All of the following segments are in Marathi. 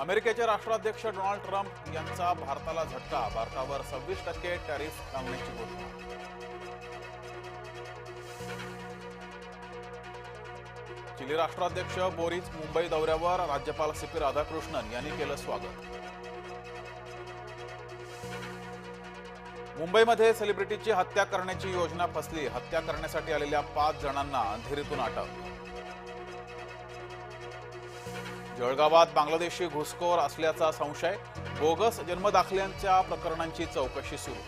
अमेरिकेचे राष्ट्राध्यक्ष डोनाल्ड ट्रम्प यांचा भारताला झटका भारतावर सव्वीस टक्के टॅरिफ लावण्याची घोषणा. चिली राष्ट्राध्यक्ष बोरिस मुंबई दौऱ्यावर राज्यपाल सी पी राधाकृष्णन यांनी केलं स्वागत. मुंबईमध्ये सेलिब्रिटीची हत्या करण्याची योजना फसली हत्या करण्यासाठी आलेल्या पाच जणांना अंधेरीतून अटक. जळगावात बांगलादेशी घुसखोर असल्याचा संशय बोगस जन्मदाखल्यांच्या प्रकरणांची चौकशी सुरू.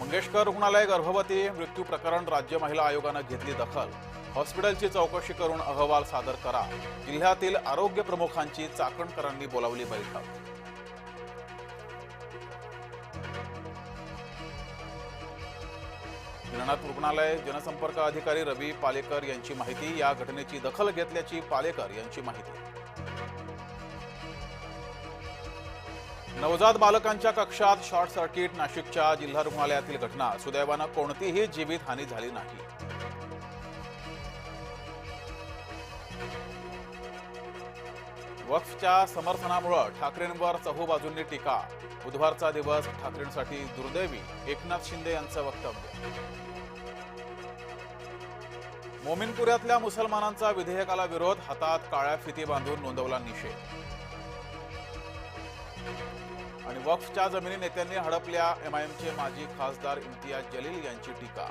मंगेशकर रुग्णालय गर्भवती मृत्यू प्रकरण राज्य महिला आयोगानं घेतली दखल. हॉस्पिटलची चौकशी करून अहवाल सादर करा. जिल्ह्यातील आरोग्य प्रमुखांची चाकणकरांनी बोलावली बैठक. निळनाथ रुग्णालय जनसंपर्क अधिकारी रवी पालेकर यांची माहिती. या घटनेची दखल घेतल्याची पालेकर यांची माहिती. नवजात बालकांच्या कक्षात शॉर्ट सर्किट नाशिकच्या जिल्हा रुग्णालयातील घटना. सुदैवानं कोणतीही जीवितहानी झाली नाही. वक्फच्या समर्थनामुळं ठाकरेंवर चहूबाजूंनी टीका. बुधवारचा दिवस ठाकरेंसाठी दुर्दैवी. एकनाथ शिंदे यांचं वक्तव्य. मोमिनपुऱ्यातल्या मुसलमानांचा विधेयकाला विरोध हातात काळ्या फिती बांधून नोंदवला निषेध. आणि वक्फच्या जमिनी नेत्यांनी हडपल्या एमआयएमचे माजी खासदार इम्तियाज जलील यांची टीका.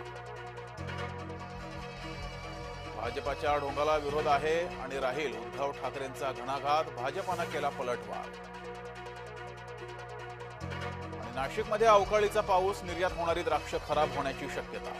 भाजपाच्या ढोंगाला विरोध आहे आणि राहील उद्धव ठाकरेंचा घणाघात भाजपानं केला पलटवार. आणि नाशिकमध्ये अवकाळीचा पाऊस निर्यात होणारी द्राक्ष खराब होण्याची शक्यता.